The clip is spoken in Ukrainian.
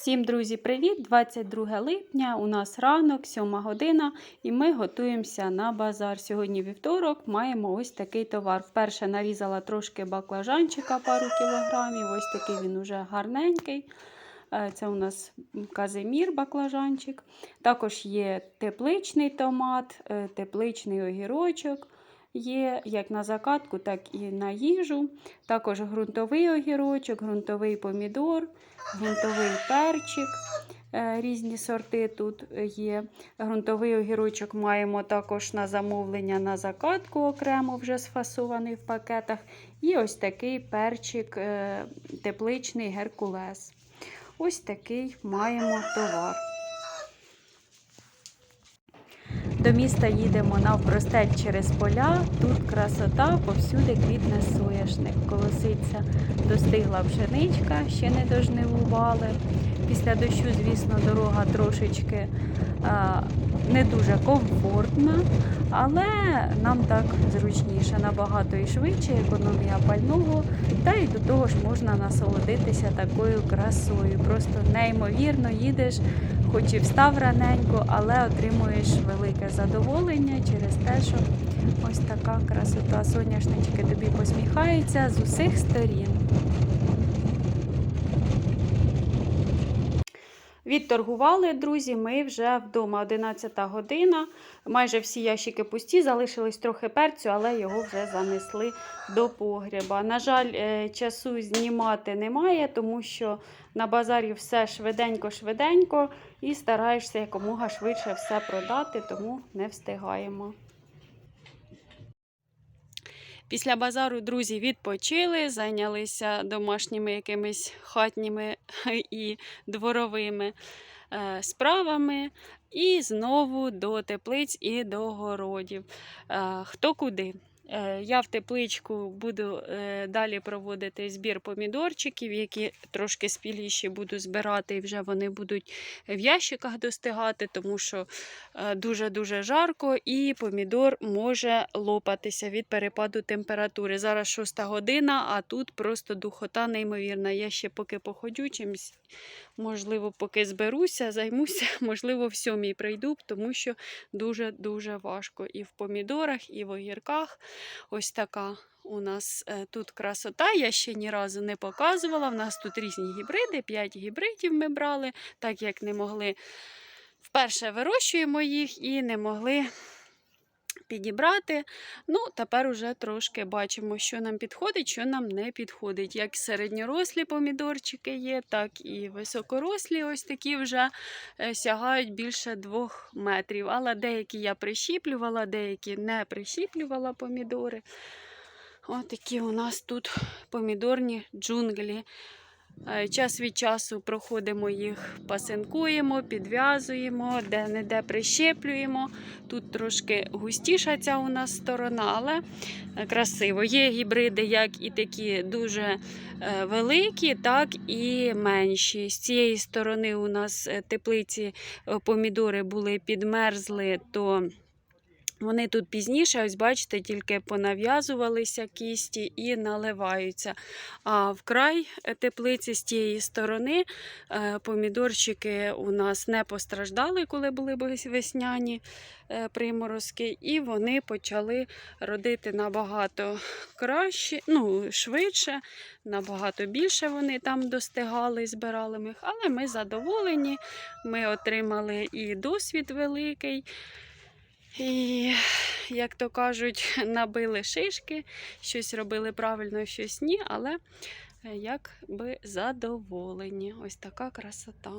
Всім, друзі, привіт! 22 липня, у нас ранок, 7 година, і ми готуємося на базар. Сьогодні вівторок маємо ось такий товар. Вперше нарізала трошки баклажанчика, пару кілограмів. Ось такий він уже гарненький. Е, Це у нас казимір баклажанчик. Також є тепличний томат, е, тепличний огірочок. Є як на закатку, так і на їжу. Також ґрунтовий огірочок, ґрунтовий помідор, ґрунтовий перчик. Е, Різні сорти тут є. Ґрунтовий огірочок маємо також на замовлення на закатку, окремо вже сфасований в пакетах. І ось такий перчик е, тепличний геркулес. Ось такий маємо товар. До міста їдемо навпростель через поля. Тут красота, повсюди квітне соняшник. Колоситься достигла пшеничка, ще не дожнивували. Після дощу, звісно, дорога трошечки не дуже комфортна, але нам так зручніше, набагато і швидше, економія пального, та й до того ж можна насолодитися такою красою. Просто неймовірно їдеш хоч і встав раненько, але отримуєш велике задоволення через те, що ось така красота. Соняшнички тобі посміхаються з усіх сторін. Відторгували, друзі, ми вже вдома 11 година. Майже всі ящики пусті, залишилось трохи перцю, але його вже занесли до погреба. На жаль, е, часу знімати немає, тому що на базарі все швиденько-швиденько і стараєшся якомога швидше все продати, тому не встигаємо. Після базару друзі відпочили, зайнялися домашніми якимись хатніми і дворовими е, справами. І знову до теплиць і до городів. Е, Хто куди? Е, Я в тепличку буду е, далі проводити збір помідорчиків, які трошки спіліші буду збирати, і вже вони будуть в ящиках достигати, тому що е, дуже-дуже жарко, і помідор може лопатися від перепаду температури. Зараз 6 година, а тут просто духота неймовірна. Я ще поки походжу чимось, можливо, поки зберуся, займуся, можливо, в сьомій прийду, тому що дуже-дуже важко і в помідорах, і в огірках. Ось така у нас е, тут красота. Я ще ні разу не показувала. В нас тут різні гібриди, 5 гібридів ми брали, так як не могли вперше вирощуємо їх і не могли. Підібрати. Ну, тепер уже трошки бачимо, що нам підходить, що нам не підходить. Як середньорослі помідорчики є, так і високорослі, ось такі вже е, сягають більше двох метрів. Але деякі я прищіплювала, деякі не прищіплювала помідори. Ось такі у нас тут помідорні джунглі. Е, Час від часу проходимо їх, пасинкуємо, підв'язуємо, де-не-де прищеплюємо. Тут трошки густіша ця у нас сторона, але е, красиво. Є гібриди, як і такі дуже е, великі, так і менші. З цієї сторони у нас теплиці помідори були підмерзли, то вони тут пізніше, ось бачите, тільки понав'язувалися кісті і наливаються. А в край е, теплиці з тієї сторони е, помідорчики у нас не постраждали, коли були вес- весняні е, приморозки, і вони почали родити набагато краще, ну, швидше, набагато більше вони там достигали, збирали їх. Але ми задоволені, ми отримали і досвід великий. І, як то кажуть, набили шишки, щось робили правильно, щось ні, але е, як би задоволені. Ось така красота.